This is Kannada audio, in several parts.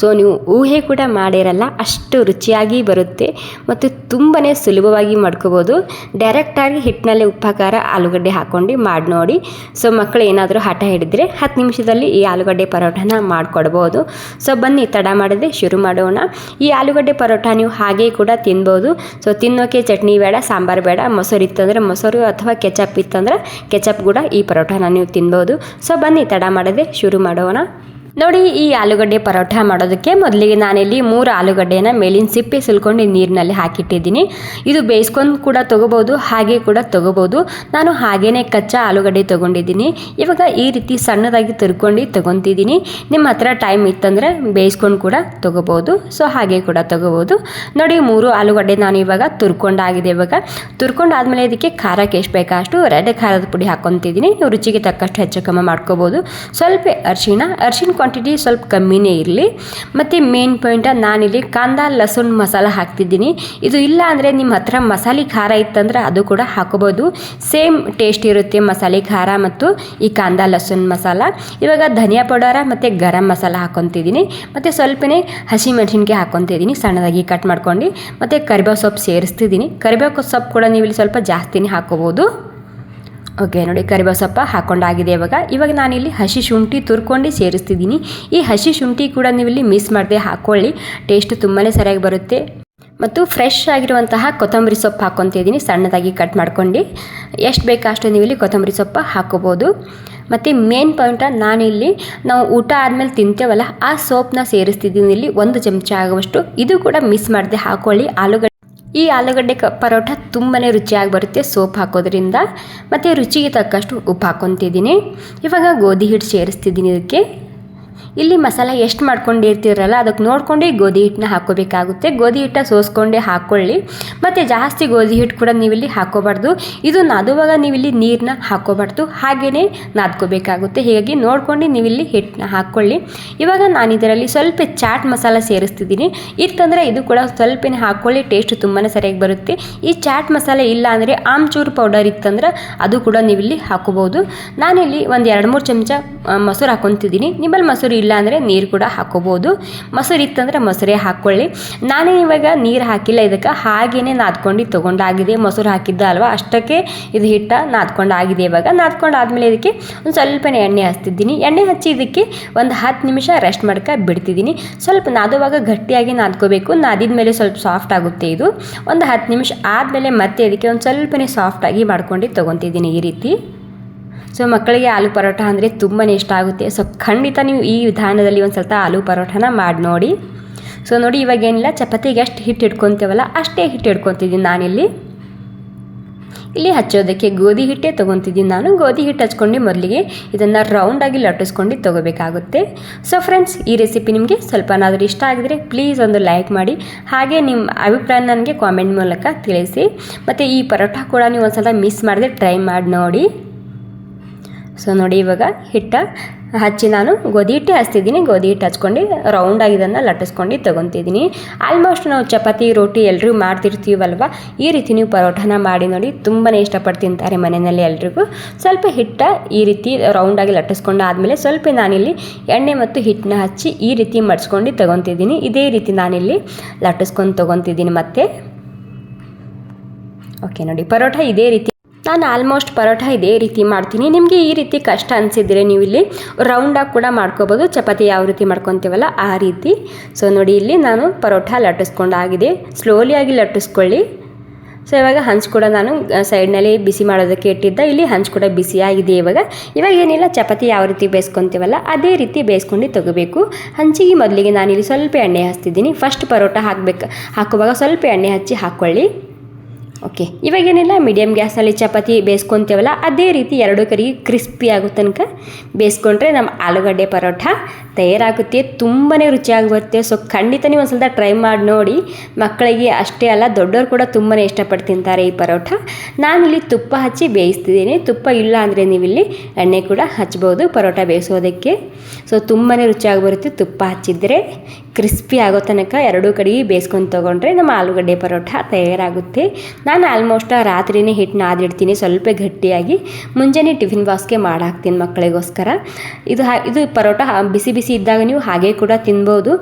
ಸೊ ನೀವು ಊಹೆ ಕೂಡ ಮಾಡಿರಲ್ಲ, ಅಷ್ಟು ರುಚಿಯಾಗಿ ಬರುತ್ತೆ ಮತ್ತು ತುಂಬಾ ಸುಲಭವಾಗಿ ಮಾಡ್ಕೋಬೋದು. ಡೈರೆಕ್ಟಾಗಿ ಹಿಟ್ಟಿನಲ್ಲಿ ಉಪ್ಪಾಕಾರ ಆಲೂಗಡ್ಡೆ ಹಾಕ್ಕೊಂಡು ಮಾಡಿ ನೋಡಿ. ಸೊ ಮಕ್ಕಳು ಏನಾದರೂ ಹಠ ಹಿಡಿದ್ರೆ ಹತ್ತು ನಿಮಿಷದಲ್ಲಿ ಈ ಆಲೂಗಡ್ಡೆ ಪರೋಟನ ಮಾಡಿಕೊಡ್ಬೋದು. ಸೊ ಬನ್ನಿ, ತಡ ಮಾಡದೆ ಶುರು ಮಾಡೋಣ. ಈ ಆಲೂಗಡ್ಡೆ ಪರೋಟ ನೀವು ಹಾಗೆ ಕೂಡ ತಿನ್ಬೋದು. ಸೊ ತಿನ್ನೋಕೆ ಚಟ್ನಿ ಬೇಡ, ಸಾಂಬಾರು ಬೇಡ, ಮೊಸರು ಇತ್ತಂದರೆ ಮೊಸರು ಅಥವಾ ಕೆಚಪ್ ಇತ್ತಂದ್ರೆ ಕೆಚಪ್ ಕೂಡ ಈ ಪರೋಟನ ನೀವು ತಿನ್ಬೋದು. ಸೊ ಬನ್ನಿ, ತಡ ಮಾಡದೆ ಶುರು ಮಾಡೋಣ. ನೋಡಿ, ಈ ಆಲೂಗಡ್ಡೆ ಪರೋಟ ಮಾಡೋದಕ್ಕೆ ಮೊದಲಿಗೆ ನಾನಿಲ್ಲಿ ಮೂರು ಆಲೂಗಡ್ಡೆನ ಮೇಲಿನ ಸಿಪ್ಪೆ ಸುಲ್ಕೊಂಡು ನೀರಿನಲ್ಲಿ ಹಾಕಿಟ್ಟಿದ್ದೀನಿ. ಇದು ಬೇಯಿಸ್ಕೊಂಡು ಕೂಡ ತೊಗೋಬೋದು, ಹಾಗೆ ಕೂಡ ತೊಗೋಬೋದು. ನಾನು ಹಾಗೇ ಕಚ್ಚಾ ಆಲೂಗಡ್ಡೆ ತೊಗೊಂಡಿದ್ದೀನಿ. ಇವಾಗ ಈ ರೀತಿ ಸಣ್ಣದಾಗಿ ತುರ್ಕೊಂಡು ತೊಗೊತಿದ್ದೀನಿ. ನಿಮ್ಮ ಹತ್ರ ಟೈಮ್ ಇತ್ತಂದರೆ ಬೇಯಿಸ್ಕೊಂಡು ಕೂಡ ತೊಗೋಬೋದು, ಸೊ ಹಾಗೆ ಕೂಡ ತೊಗೋಬೋದು. ನೋಡಿ, ಮೂರು ಆಲೂಗಡ್ಡೆ ನಾನು ಇವಾಗ ತುರ್ಕೊಂಡಾಗಿದೆ ಇವಾಗ. ತುರ್ಕೊಂಡಾದಮೇಲೆ ಇದಕ್ಕೆ ಖಾರಕ್ಕೆ ಎಷ್ಟು ಬೇಕಾ ಅಷ್ಟು ರೆಡ್ ಖಾರದ ಪುಡಿ ಹಾಕ್ಕೊತಿದ್ದೀನಿ. ರುಚಿಗೆ ತಕ್ಕಷ್ಟು ಹೆಚ್ಚು ಕಮ್ಮಿ ಮಾಡ್ಕೋಬೋದು. ಸ್ವಲ್ಪ ಅರಿಶಿಣ ಅರಿಶಿಣ ಕ್ವಾಂಟಿಟಿ ಸ್ವಲ್ಪ ಕಮ್ಮಿನೇ ಇರಲಿ. ಮತ್ತು ಮೇನ್ ಪಾಯಿಂಟ ನಾನಿಲ್ಲಿ ಕಾಂದ ಲಸೂನ್ ಮಸಾಲ ಹಾಕ್ತಿದ್ದೀನಿ. ಇದು ಇಲ್ಲ ಅಂದರೆ ನಿಮ್ಮ ಹತ್ರ ಮಸಾಲೆ ಖಾರ ಇತ್ತಂದ್ರೆ ಅದು ಕೂಡ ಹಾಕೋಬೋದು. ಸೇಮ್ ಟೇಸ್ಟ್ ಇರುತ್ತೆ ಮಸಾಲೆ ಖಾರ ಮತ್ತು ಈ ಕಾಂದ ಲಸೂನ್ ಮಸಾಲ. ಇವಾಗ ಧನಿಯಾ ಪೌಡರ ಮತ್ತು ಗರಂ ಮಸಾಲ ಹಾಕೊತಿದ್ದೀನಿ. ಮತ್ತು ಸ್ವಲ್ಪನೇ ಹಸಿ ಮೆಣಸಿನ್ಕಾಯಿ ಹಾಕೊತಿದ್ದೀನಿ ಸಣ್ಣದಾಗಿ ಕಟ್ ಮಾಡ್ಕೊಂಡು. ಮತ್ತು ಕರಿಬೇವು ಸೊಪ್ಪು ಸೇರಿಸ್ತಿದ್ದೀನಿ. ಕರಿಬೇವು ಸೊಪ್ಪು ಕೂಡ ನೀವು ಇಲ್ಲಿ ಸ್ವಲ್ಪ ಜಾಸ್ತಿನೇ ಹಾಕೋಬೋದು. ಓಕೆ, ನೋಡಿ ಕರಿಬೇವು ಸೊಪ್ಪ ಹಾಕೊಂಡಾಗಿದೆ ಇವಾಗ. ಇವಾಗ ನಾನಿಲ್ಲಿ ಹಸಿ ಶುಂಠಿ ತುರ್ಕೊಂಡು ಸೇರಿಸ್ತಿದ್ದೀನಿ. ಈ ಹಸಿ ಶುಂಠಿ ಕೂಡ ನೀವಿಲ್ಲಿ ಮಿಸ್ ಮಾಡದೆ ಹಾಕ್ಕೊಳ್ಳಿ ಟೇಸ್ಟ್ ತುಂಬಾ ಸರಿಯಾಗಿ ಬರುತ್ತೆ. ಮತ್ತು ಫ್ರೆಶ್ ಆಗಿರುವಂತಹ ಕೊತ್ತಂಬರಿ ಸೊಪ್ಪು ಹಾಕ್ಕೊತಿದ್ದೀನಿ ಸಣ್ಣದಾಗಿ ಕಟ್ ಮಾಡ್ಕೊಂಡು. ಎಷ್ಟು ಬೇಕಾ ಅಷ್ಟು ನೀವಿಲ್ಲಿ ಕೊತ್ತಂಬರಿ ಸೊಪ್ಪು ಹಾಕೋಬೋದು. ಮತ್ತು ಮೇನ್ ಪಾಯಿಂಟ ನಾನಿಲ್ಲಿ ನಾವು ಊಟ ಆದಮೇಲೆ ತಿಂತೇವಲ್ಲ, ಆ ಸೋಪ್ನ ಸೇರಿಸ್ತಿದ್ದೀನಿ. ಇಲ್ಲಿ ಒಂದು ಚಮಚ ಆಗುವಷ್ಟು. ಇದು ಕೂಡ ಮಿಸ್ ಮಾಡದೆ ಹಾಕೊಳ್ಳಿ. ಆಲೂಗಡ್ಡೆ ಈ ಆಲೂಗಡ್ಡೆ ಕ ಪರೋಟ ತುಂಬಾ ರುಚಿಯಾಗಿ ಬರುತ್ತೆ, ಸೋಪ್ ಹಾಕೋದ್ರಿಂದ. ಮತ್ತು ರುಚಿಗೆ ತಕ್ಕಷ್ಟು ಉಪ್ಪು ಹಾಕ್ಕೊತಿದ್ದೀನಿ ಇವಾಗ ಗೋಧಿ ಹಿಟ್ಟು ಸೇರಿಸ್ತಿದ್ದೀನಿ ಇದಕ್ಕೆ. ಇಲ್ಲಿ ಮಸಾಲ ಎಷ್ಟು ಮಾಡ್ಕೊಂಡಿರ್ತೀರಲ್ಲ ಅದಕ್ಕೆ ನೋಡ್ಕೊಂಡು ಗೋಧಿ ಹಿಟ್ಟನ್ನ ಹಾಕೋಬೇಕಾಗುತ್ತೆ. ಗೋಧಿ ಹಿಟ್ಟ ಸೋಸ್ಕೊಂಡೇ ಹಾಕ್ಕೊಳ್ಳಿ ಮತ್ತು ಜಾಸ್ತಿ ಗೋಧಿ ಹಿಟ್ಟು ಕೂಡ ನೀವಿಲ್ಲಿ ಹಾಕೋಬಾರ್ದು. ಇದು ನಾದುವಾಗ ನೀವಿಲ್ಲಿ ನೀರನ್ನ ಹಾಕೋಬಾರ್ದು. ಹಾಗೆಯೇ ನಾದ್ಕೋಬೇಕಾಗುತ್ತೆ. ಹೀಗಾಗಿ ನೋಡ್ಕೊಂಡು ನೀವಿಲ್ಲಿ ಹಿಟ್ಟನ್ನ ಹಾಕ್ಕೊಳ್ಳಿ ಇವಾಗ ನಾನು ಇದರಲ್ಲಿ ಸ್ವಲ್ಪ ಚಾಟ್ ಮಸಾಲ ಸೇರಿಸ್ತಿದ್ದೀನಿ. ಇತ್ತಂದರೆ ಇದು ಕೂಡ ಸ್ವಲ್ಪನೇ ಹಾಕ್ಕೊಳ್ಳಿ ಟೇಸ್ಟ್ ತುಂಬಾ ಸರಿಯಾಗಿ ಬರುತ್ತೆ. ಈ ಚಾಟ್ ಮಸಾಲೆ ಇಲ್ಲ ಅಂದರೆ ಆಮ್ಚೂರು ಪೌಡರ್ ಇತ್ತಂದ್ರೆ ಅದು ಕೂಡ ನೀವಿಲ್ಲಿ ಹಾಕೋಬೋದು ನಾನಿಲ್ಲಿ ಒಂದು ಎರಡು ಮೂರು ಚಮಚ ಮೊಸರು ಹಾಕೊತಿದ್ದೀನಿ. ನಿಮ್ಮಲ್ಲಿ ಮೊಸರು ಇಲ್ಲ ಅಂದರೆ ನೀರು ಕೂಡ ಹಾಕೋಬೋದು. ಮೊಸರು ಇತ್ತಂದರೆ ಮೊಸರೇ ಹಾಕ್ಕೊಳ್ಳಿ ನಾನೇ ಇವಾಗ ನೀರು ಹಾಕಿಲ್ಲ, ಇದಕ್ಕೆ ಹಾಗೇ ನಾದ್ಕೊಂಡು ತೊಗೊಂಡಾಗಿದೆ ಮೊಸರು ಹಾಕಿದ್ದ ಅಲ್ವಾ? ಅಷ್ಟಕ್ಕೆ ಇದು ಹಿಟ್ಟ ನಾದ್ಕೊಂಡಾಗಿದೆ ಇವಾಗ. ನಾದ್ಕೊಂಡಾದ್ಮೇಲೆ ಇದಕ್ಕೆ ಒಂದು ಸ್ವಲ್ಪನೇ ಎಣ್ಣೆ ಹಚ್ತಿದ್ದೀನಿ ಎಣ್ಣೆ ಹಚ್ಚಿ ಇದಕ್ಕೆ ಒಂದು ಹತ್ತು ನಿಮಿಷ ರೆಸ್ಟ್ ಮಾಡ್ಕ ಬಿಡ್ತಿದ್ದೀನಿ. ಸ್ವಲ್ಪ ನಾದುವಾಗ ಗಟ್ಟಿಯಾಗಿ ನಾದ್ಕೋಬೇಕು. ನಾದಿದ ಮೇಲೆ ಸ್ವಲ್ಪ ಸಾಫ್ಟ್ ಆಗುತ್ತೆ ಇದು. ಒಂದು ಹತ್ತು ನಿಮಿಷ ಆದಮೇಲೆ ಮತ್ತೆ ಇದಕ್ಕೆ ಒಂದು ಸ್ವಲ್ಪನೇ ಸಾಫ್ಟಾಗಿ ಮಾಡ್ಕೊಂಡು ತೊಗೊತಿದ್ದೀನಿ ಈ ರೀತಿ. ಸೊ ಮಕ್ಕಳಿಗೆ ಆಲೂ ಪರೋಟ ಅಂದರೆ ತುಂಬಾ ಇಷ್ಟ ಆಗುತ್ತೆ. ಸೊ ಖಂಡಿತ ನೀವು ಈ ವಿಧಾನದಲ್ಲಿ ಒಂದು ಸ್ವಲ್ಪ ಆಲೂ ಪರೋಟನ ಮಾಡಿ ನೋಡಿ. ಸೊ ನೋಡಿ ಇವಾಗ ಏನಿಲ್ಲ, ಚಪಾತಿಗೆ ಎಷ್ಟು ಹಿಟ್ಟು ಇಟ್ಕೊತೀವಲ್ಲ ಅಷ್ಟೇ ಹಿಟ್ಟು ಹಿಡ್ಕೊತಿದ್ದೀನಿ ನಾನಿಲ್ಲಿ. ಇಲ್ಲಿ ಹಚ್ಚೋದಕ್ಕೆ ಗೋಧಿ ಹಿಟ್ಟೇ ತೊಗೊತಿದ್ದೀನಿ ನಾನು. ಗೋಧಿ ಹಿಟ್ಟು ಹಚ್ಕೊಂಡು ಮೊದಲಿಗೆ ಇದನ್ನು ರೌಂಡಾಗಿ ಲಟ್ಟಿಸ್ಕೊಂಡು ತೊಗೋಬೇಕಾಗುತ್ತೆ. ಸೊ ಫ್ರೆಂಡ್ಸ್ ಈ ರೆಸಿಪಿ ನಿಮಗೆ ಸ್ವಲ್ಪನಾದರೂ ಇಷ್ಟ ಆಗಿದರೆ ಪ್ಲೀಸ್ ಒಂದು ಲೈಕ್ ಮಾಡಿ. ಹಾಗೆ ನಿಮ್ಮ ಅಭಿಪ್ರಾಯ ನನಗೆ ಕಾಮೆಂಟ್ ಮೂಲಕ ತಿಳಿಸಿ. ಮತ್ತು ಈ ಪರೋಟ ಕೂಡ ನೀವು ಒಂದು ಸಲ ಮಿಸ್ ಮಾಡಿದ್ರೆ ಟ್ರೈ ಮಾಡಿ ನೋಡಿ. ಸೊ ನೋಡಿ ಇವಾಗ ಹಿಟ್ಟ ಹಚ್ಚಿ ನಾನು ಗೋಧಿ ಹಿಟ್ಟೆ ಹಚ್ತಿದ್ದೀನಿ. ಗೋಧಿ ಹಿಟ್ಟು ಹಚ್ಕೊಂಡು ರೌಂಡಾಗಿ ಇದನ್ನು ಲಟ್ಟಿಸ್ಕೊಂಡು ತೊಗೊತಿದ್ದೀನಿ. ಆಲ್ಮೋಸ್ಟ್ ನಾವು ಚಪಾತಿ, ರೋಟಿ ಎಲ್ಲರೂ ಮಾಡ್ತಿರ್ತೀವಲ್ವ? ಈ ರೀತಿ ನೀವು ಪರೋಟನ ಮಾಡಿ ನೋಡಿ. ತುಂಬಾ ಇಷ್ಟಪಟ್ಟು ತಿಂತಾರೆ ಮನೆಯಲ್ಲಿ ಎಲ್ರಿಗೂ. ಸ್ವಲ್ಪ ಹಿಟ್ಟ ಈ ರೀತಿ ರೌಂಡಾಗಿ ಲಟ್ಟಿಸ್ಕೊಂಡು ಆದಮೇಲೆ ಸ್ವಲ್ಪ ನಾನಿಲ್ಲಿ ಎಣ್ಣೆ ಮತ್ತು ಹಿಟ್ಟನ್ನ ಹಚ್ಚಿ ಈ ರೀತಿ ಮಡ್ಸ್ಕೊಂಡು ತೊಗೊತಿದ್ದೀನಿ. ಇದೇ ರೀತಿ ನಾನಿಲ್ಲಿ ಲಟ್ಟಿಸ್ಕೊಂಡು ತೊಗೊತಿದ್ದೀನಿ ಮತ್ತೆ. ಓಕೆ ನೋಡಿ ಪರೋಟ ಇದೇ ರೀತಿ ನಾನು ಆಲ್ಮೋಸ್ಟ್ ಪರೋಟ ಇದೇ ರೀತಿ ಮಾಡ್ತೀನಿ. ನಿಮಗೆ ಈ ರೀತಿ ಕಷ್ಟ ಅನಿಸಿದರೆ ನೀವು ಇಲ್ಲಿ ರೌಂಡಾಗಿ ಕೂಡ ಮಾಡ್ಕೋಬೋದು. ಚಪಾತಿ ಯಾವ ರೀತಿ ಮಾಡ್ಕೊತೀವಲ್ಲ ಆ ರೀತಿ. ಸೊ ನೋಡಿ ಇಲ್ಲಿ ನಾನು ಪರೋಟ ಲಟ್ಟಿಸ್ಕೊಂಡಾಗಿದೆ. ಸ್ಲೋಲಿಯಾಗಿ ಲಟ್ಟಿಸ್ಕೊಳ್ಳಿ. ಸೊ ಇವಾಗ ಹಂಚು ಕೂಡ ನಾನು ಸೈಡ್ನಲ್ಲಿ ಬಿಸಿ ಮಾಡೋದಕ್ಕೆ ಇಟ್ಟಿದ್ದ. ಇಲ್ಲಿ ಹಂಚು ಕೂಡ ಬಿಸಿಯಾಗಿದೆ ಇವಾಗ. ಇವಾಗ ಏನಿಲ್ಲ, ಚಪಾತಿ ಯಾವ ರೀತಿ ಬೇಯಿಸ್ಕೊತೀವಲ್ಲ ಅದೇ ರೀತಿ ಬೇಯಿಸ್ಕೊಂಡು ತಗೋಬೇಕು. ಹಂಚಿಗೆ ಮೊದಲಿಗೆ ನಾನಿಲ್ಲಿ ಸ್ವಲ್ಪ ಎಣ್ಣೆ ಹಚ್ತಿದ್ದೀನಿ ಫಸ್ಟ್ ಪರೋಟ ಹಾಕಬೇಕು, ಹಾಕುವಾಗ ಸ್ವಲ್ಪ ಎಣ್ಣೆ ಹಚ್ಚಿ ಹಾಕ್ಕೊಳ್ಳಿ ಓಕೆ. ಇವಾಗೇನಿಲ್ಲ ಮೀಡಿಯಮ್ ಗ್ಯಾಸಲ್ಲಿ ಚಪಾತಿ ಬೇಯಿಸ್ಕೊತೀವಲ್ಲ, ಅದೇ ರೀತಿ ಎರಡು ಕರಿಗೆ ಕ್ರಿಸ್ಪಿ ಆಗೋ ತನಕ ಬೇಯಿಸ್ಕೊಂಡ್ರೆ ನಮ್ಮ ಆಲೂಗಡ್ಡೆ ಪರೋಟ ತಯಾರಾಗುತ್ತೆ ತುಂಬಾ ರುಚಿಯಾಗಿ ಬರುತ್ತೆ. ಸೊ ಖಂಡಿತ ನೀವು ಒಂದು ಸ್ವಲ್ಪ ಟ್ರೈ ಮಾಡಿ ನೋಡಿ, ಮಕ್ಕಳಿಗೆ ಅಷ್ಟೇ ಅಲ್ಲ, ದೊಡ್ಡವರು ಕೂಡ ತುಂಬಾ ಇಷ್ಟಪಟ್ಟು ತಿಂತಾರೆ ಈ ಪರೋಟ ನಾನಿಲ್ಲಿ ತುಪ್ಪ ಹಚ್ಚಿ ಬೇಯಿಸ್ತಿದ್ದೀನಿ. ತುಪ್ಪ ಇಲ್ಲ ಅಂದರೆ ನೀವಿಲ್ಲಿ ಎಣ್ಣೆ ಕೂಡ ಹಚ್ಬೋದು ಪರೋಟ ಬೇಯಿಸೋದಕ್ಕೆ. ಸೊ ತುಂಬಾ ರುಚಿಯಾಗಿ ಬರುತ್ತೆ ತುಪ್ಪ ಹಚ್ಚಿದ್ರೆ. ಕ್ರಿಸ್ಪಿ ಆಗೋ ತನಕ ಎರಡೂ ಕಡೆಗೆ ಬೇಯಿಸ್ಕೊಂಡು ತೊಗೊಂಡ್ರೆ ನಮ್ಮ ಆಲೂಗಡ್ಡೆ ಪರೋಟ ತಯಾರಾಗುತ್ತೆ. ನಾನು ಆಲ್ಮೋಸ್ಟ್ ರಾತ್ರಿನೇ ಹಿಟ್ಟು ನಾದಿಡ್ತೀನಿ, ಸ್ವಲ್ಪ ಗಟ್ಟಿಯಾಗಿ. ಮುಂಜಾನೆ ಟಿಫಿನ್ ಬಾಕ್ಸ್ಗೆ ಮಾಡಾಕ್ತೀನಿ ಮಕ್ಕಳಿಗೋಸ್ಕರ. ಇದು ಇದು ಪರೋಟ ಬಿಸಿ ಬಿಸಿ ಇದ್ದಾಗ ನೀವು ಹಾಗೆ ಕೂಡ ತಿನ್ಬೋದು.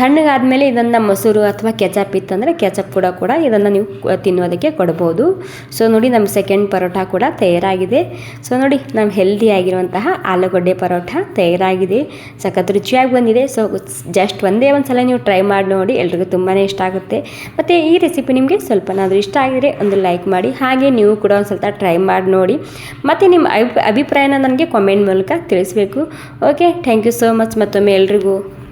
ತಣ್ಣಗಾದ್ಮೇಲೆ ಇದನ್ನು ಮೊಸರು ಅಥವಾ ಕೆಚಪ್ ಇತ್ತಂದರೆ ಕೆಚಪ್ ಕೂಡ ಕೂಡ ಇದನ್ನು ನೀವು ತಿನ್ನೋದಕ್ಕೆ ಕೊಡ್ಬೋದು. ಸೊ ನೋಡಿ ನಮ್ಮ ಸೆಕೆಂಡ್ ಪರೋಟ ಕೂಡ ತಯಾರಾಗಿದೆ. ಸೊ ನೋಡಿ ನಮ್ಮ ಹೆಲ್ದಿ ಆಗಿರುವಂತಹ ಆಲೂಗಡ್ಡೆ ಪರೋಟ ತಯಾರಾಗಿದೆ. ಸಖತ್ ರುಚಿಯಾಗಿ ಬಂದಿದೆ. ಸೊ ಜಸ್ಟ್ ಒಂದೇ ಒಂದು ಸಲ ನೀವು ಟ್ರೈ ಮಾಡಿ ನೋಡಿ ಎಲ್ರಿಗೂ ತುಂಬಾ ಇಷ್ಟ ಆಗುತ್ತೆ. ಮತ್ತು ಈ ರೆಸಿಪಿ ನಿಮಗೆ ಸ್ವಲ್ಪನಾದರೂ ಇಷ್ಟ ಆಗಿದ್ರೆ ಒಂದು ಲೈಕ್ ಮಾಡಿ. ಹಾಗೆ ನೀವು ಕೂಡ ಒಂದು ಸ್ವಲ್ಪ ಟ್ರೈ ಮಾಡಿ ನೋಡಿ. ಮತ್ತು ನಿಮ್ಮ ಅಭಿ, ಅಭಿಪ್ರಾಯನ ನನಗೆ ಕಾಮೆಂಟ್ ಮೂಲಕ ತಿಳಿಸಬೇಕು. Okay thank you so much ಮತ್ತೊಮ್ಮೆ ಎಲ್ರಿಗೂ.